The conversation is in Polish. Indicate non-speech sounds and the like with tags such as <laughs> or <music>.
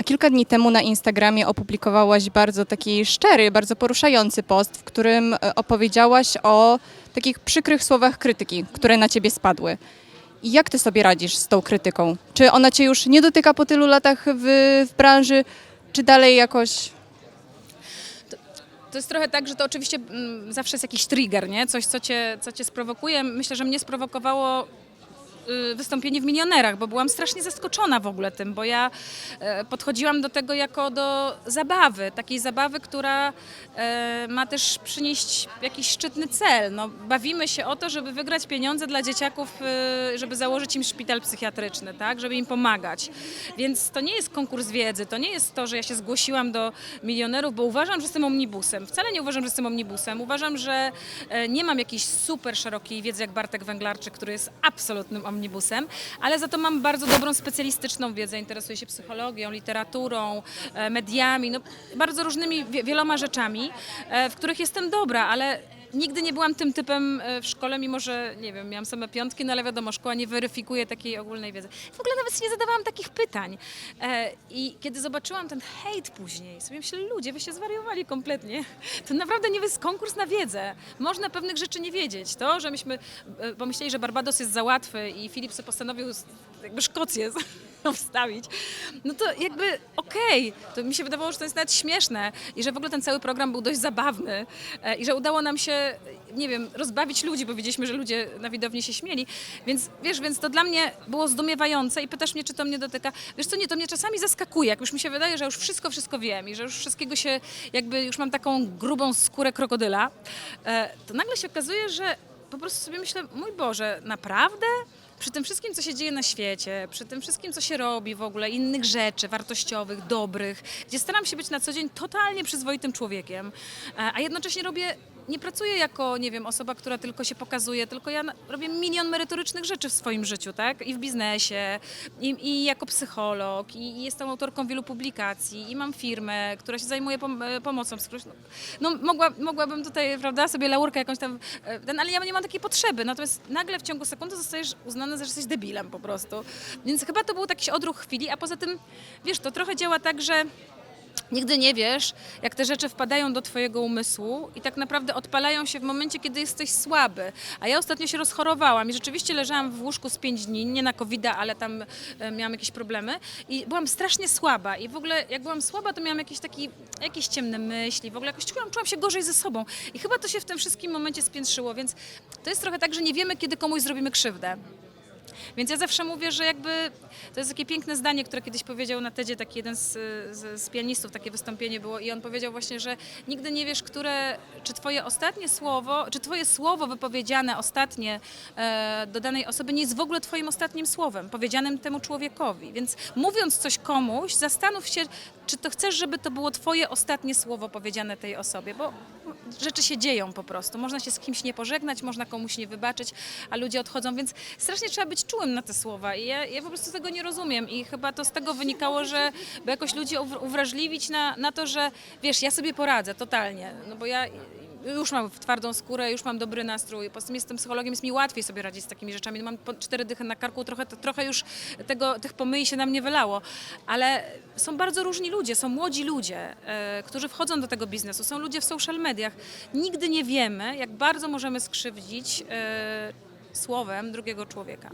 A kilka dni temu na Instagramie opublikowałaś bardzo taki szczery, bardzo poruszający post, w którym e, opowiedziałaś o takich przykrych słowach krytyki, które na ciebie spadły. I jak ty sobie radzisz z tą krytyką? Czy ona cię już nie dotyka po tylu latach w, w branży, czy dalej jakoś To jest trochę tak, że to oczywiście mm, zawsze jest jakiś trigger, nie? Coś, co cię, co cię sprowokuje. Myślę, że mnie sprowokowało wystąpienie w Milionerach, bo byłam strasznie zaskoczona w ogóle tym, bo ja e, podchodziłam do tego jako do zabawy, takiej zabawy, która e, ma też przynieść jakiś szczytny cel. No, bawimy się o to, żeby wygrać pieniądze dla dzieciaków, e, żeby założyć im szpital psychiatryczny, tak, żeby im pomagać. Więc to nie jest konkurs wiedzy, to nie jest to, że ja się zgłosiłam do milionerów, bo uważam, że jestem omnibusem. Wcale nie uważam, że jestem omnibusem. Uważam, że e, nie mam jakiejś super szerokiej wiedzy jak Bartek Węglarczyk, który jest absolutnym omnibusem, ale za to mam bardzo dobrą specjalistyczną wiedzę. Interesuję się psychologią, literaturą, e, mediami, no, bardzo różnymi, wie- wieloma rzeczami, e, w których jestem dobra, ale Nigdy nie byłam tym typem e, w szkole, mimo że, nie wiem, miałam same piątki, no ale wiadomo, szkoła nie weryfikuje takiej ogólnej wiedzy. W ogóle nawet nie zadawałam takich pytań. E, I kiedy zobaczyłam ten hejt później, sobie myślę, ludzie, wy się zwariowali kompletnie. To naprawdę nie jest konkurs na wiedzę. Można pewnych rzeczy nie wiedzieć. To, że myśmy e, pomyśleli, że Barbados jest za łatwy i Filip sobie postanowił jakby Szkocję <laughs> wstawić, no to jakby okej, to mi się wydawało, że to jest nawet śmieszne i że w ogóle ten cały program był dość zabawny e, i że udało nam się, nie wiem, rozbawić ludzi, bo widzieliśmy, że ludzie na widowni się śmieli, więc wiesz, więc to dla mnie było zdumiewające i pytasz mnie, czy to mnie dotyka. Wiesz co, nie, to mnie czasami zaskakuje, jak już mi się wydaje, że już wszystko, wszystko wiem i że już wszystkiego się, jakby już mam taką grubą skórę krokodyla, e, to nagle się okazuje, że po prostu sobie myślę, mój Boże, naprawdę? Przy tym wszystkim, co się dzieje na świecie, przy tym wszystkim, co się robi w ogóle, innych rzeczy wartościowych, dobrych, gdzie staram się być na co dzień totalnie przyzwoitym człowiekiem, e, a jednocześnie robię, nie pracuję jako, nie wiem, osoba, która tylko się pokazuje, tylko ja robię milion merytorycznych rzeczy w swoim życiu, tak? I w biznesie, i, i jako psycholog, i, i jestem autorką wielu publikacji, i mam firmę, która się zajmuje pom- e, pomocą. No, mogła, mogłabym tutaj, prawda, sobie laurkę jakąś tam, e, ten, ale ja nie mam takiej potrzeby. Natomiast nagle w ciągu sekundy zostajesz uznany, że jesteś debilem po prostu. Więc chyba to był taki odruch chwili, a poza tym, wiesz, to trochę działa tak, że Nigdy nie wiesz, jak te rzeczy wpadają do Twojego umysłu i tak naprawdę odpalają się w momencie, kiedy jesteś słaby. A ja ostatnio się rozchorowałam i rzeczywiście leżałam w łóżku z 5 dni, nie na covid ale tam e, miałam jakieś problemy i byłam strasznie słaba. I w ogóle jak byłam słaba, to miałam jakieś, taki, jakieś ciemne myśli, w ogóle jakoś czułam, czułam się gorzej ze sobą. I chyba to się w tym wszystkim momencie spiętrzyło, więc to jest trochę tak, że nie wiemy, kiedy komuś zrobimy krzywdę. Więc ja zawsze mówię, że jakby to jest takie piękne zdanie, które kiedyś powiedział na TEDzie taki jeden z, z, z pianistów, takie wystąpienie było i on powiedział właśnie, że nigdy nie wiesz, które, czy twoje ostatnie słowo, czy twoje słowo wypowiedziane ostatnie e, do danej osoby nie jest w ogóle twoim ostatnim słowem, powiedzianym temu człowiekowi. Więc mówiąc coś komuś, zastanów się, czy to chcesz, żeby to było twoje ostatnie słowo powiedziane tej osobie, bo rzeczy się dzieją po prostu. Można się z kimś nie pożegnać, można komuś nie wybaczyć, a ludzie odchodzą, więc strasznie trzeba być czułym na te słowa i ja, ja po prostu tego nie rozumiem. I chyba to z tego wynikało, że by jakoś ludzi uwr- uwrażliwić na, na to, że wiesz, ja sobie poradzę totalnie, no bo ja już mam twardą skórę, już mam dobry nastrój, poza tym jestem psychologiem, jest mi łatwiej sobie radzić z takimi rzeczami, no mam po cztery dychy na karku, trochę, trochę już tego, tych pomyli się na mnie wylało, ale są bardzo różni ludzie, są młodzi ludzie, e, którzy wchodzą do tego biznesu, są ludzie w social mediach. Nigdy nie wiemy, jak bardzo możemy skrzywdzić e, słowem drugiego człowieka.